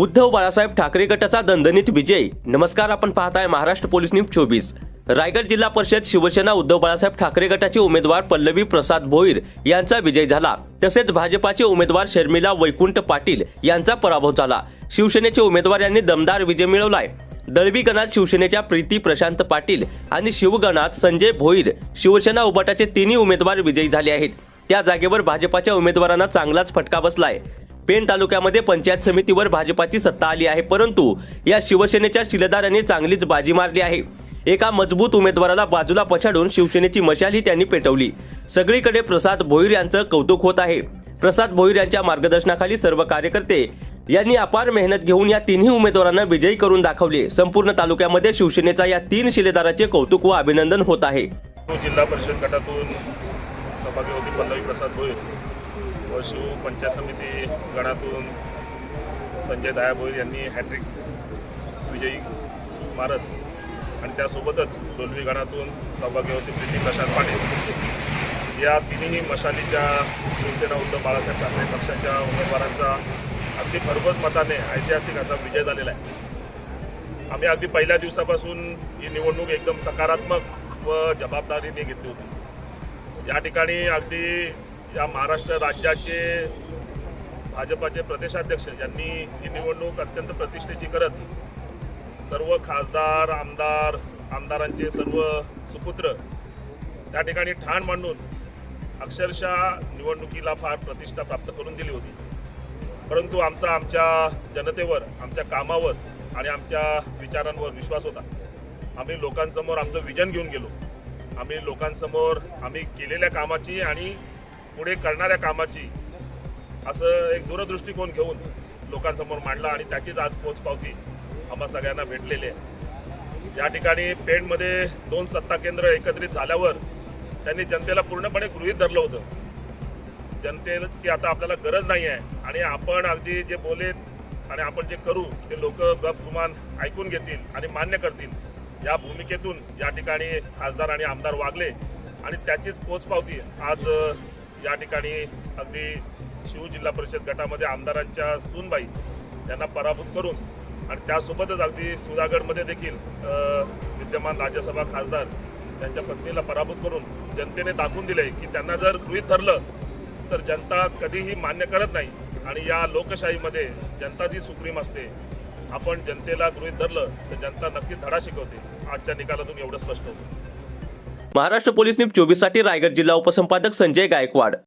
उद्धव बाळासाहेब ठाकरे गटाचा दणदणीत विजय. नमस्कार आपण पाहताय महाराष्ट्र पोलीस न्यूज चोवीस. रायगड जिल्हा परिषद शिवसेना उद्धव बाळासाहेब ठाकरे गटाचे उमेदवार पल्लवी प्रसाद भोईर यांचा विजय झाला. तसेच भाजपाचे उमेदवार शर्मिला वैकुंठ पाटील यांचा पराभव झाला. शिवसेनेचे उमेदवार यांनी दमदार विजय मिळवलाय. दळवी गणात शिवसेनेच्या प्रीती प्रशांत पाटील आणि शिवगणात संजय भोईर शिवसेना उभाटाचे तिन्ही उमेदवार विजयी झाले आहेत. त्या जागेवर भाजपाच्या उमेदवारांना चांगलाच फटका बसलाय. पेण तालुक्यामध्ये पंचायत समितीवर भाजपाची सत्ता आली आहे परंतु या शिवसेनेच्या शिलेदाराने चांगलीच बाजी मारली आहे. एका मजबूत उमेदवाराला बाजूला पछाडून शिवसेनेची मशालही त्यांनी पेटवली. सगळीकडे प्रसाद भोईर यांचं कौतुक होत आहे. प्रसाद भोईर यांच्या मार्गदर्शनाखाली सर्व कार्यकर्ते यांनी अपार मेहनत घेऊन या तिन्ही उमेदवारांना विजयी करून दाखवले. संपूर्ण तालुक्यामध्ये शिवसेनेचा या तीन शिलेदाराचे कौतुक व अभिनंदन होत आहे. जिल्हा परिषद गटातून सौभाग्य होती पल्लवी प्रसाद भोईर व शिव पंचायत समिती गणातून संजय दया भोईर यांनी हॅट्रिक विजयी मारत आणि त्यासोबतच डोलवी गणातून सौभाग्यवती प्रीती प्रशांत पाटील या तिन्ही मशालीच्या शिवसेना उद्धव बाळासाहेब ठाकरे पक्षाच्या उमेदवारांचा अगदी भरघोस मताने ऐतिहासिक असा विजय झालेला आहे. आम्ही अगदी पहिल्या दिवसापासून ही निवडणूक एकदम सकारात्मक व जबाबदारीने घेतली होती. या ठिकाणी अगदी या महाराष्ट्र राज्याचे भाजपाचे प्रदेशाध्यक्ष यांनी ही निवडणूक अत्यंत प्रतिष्ठेची करत सर्व खासदार आमदार आमदारांचे सर्व सुपुत्र त्या ठिकाणी ठाण मांडून अक्षरशः निवडणुकीला फार प्रतिष्ठा प्राप्त करून दिली होती. परंतु आमचा आमच्या जनतेवर आमच्या कामावर आणि आमच्या विचारांवर विश्वास होता. आम्ही लोकांसमोर आमचं विजन घेऊन गेलो. आम्ही लोकांसमोर आम्ही केलेल्या कामाची आणि पुढे करणाऱ्या कामाची असं एक दूरदृष्टिकोन घेऊन लोकांसमोर मांडला आणि त्याचीच आज पोचपावती आम्हा सगळ्यांना भेटलेली आहे. या ठिकाणी पेणमध्ये दोन सत्ता केंद्र एकत्रित झाल्यावर त्यांनी जनतेला पूर्णपणे गृहीत धरलं होतं. जनतेची आता आपल्याला गरज नाही आहे आणि आपण अगदी जे बोलेत आणि आपण जे करू ते लोक गप गुमान ऐकून घेतील आणि मान्य करतील. या भूमिकेतून या ठिकाणी खासदार आणि आमदार वागले आणि त्याचीच पोचपावती आज या ठिकाणी अगदी शिव जिल्हा परिषद गटामध्ये आमदारांच्या सूनबाई यांना पराभूत करून आणि त्यासोबतच अगदी सुधागडमध्ये देखील विद्यमान राज्यसभा खासदार त्यांच्या पत्नीला पराभूत करून जनतेने दाखवून दिले की त्यांना जर गृहीत धरलं तर जनता कधीही मान्य करत नाही आणि या लोकशाहीमध्ये जनता जी सुप्रीम असते. आपण जनतेला गृहित धरलं तर जनता नक्कीच धडा शिकवते. आजच्या निकालातून एवढं स्पष्ट होतं. महाराष्ट्र पोलीस न्यूज चोवीससाठी रायगड जिल्हा उपसंपादक संजय गायकवाड.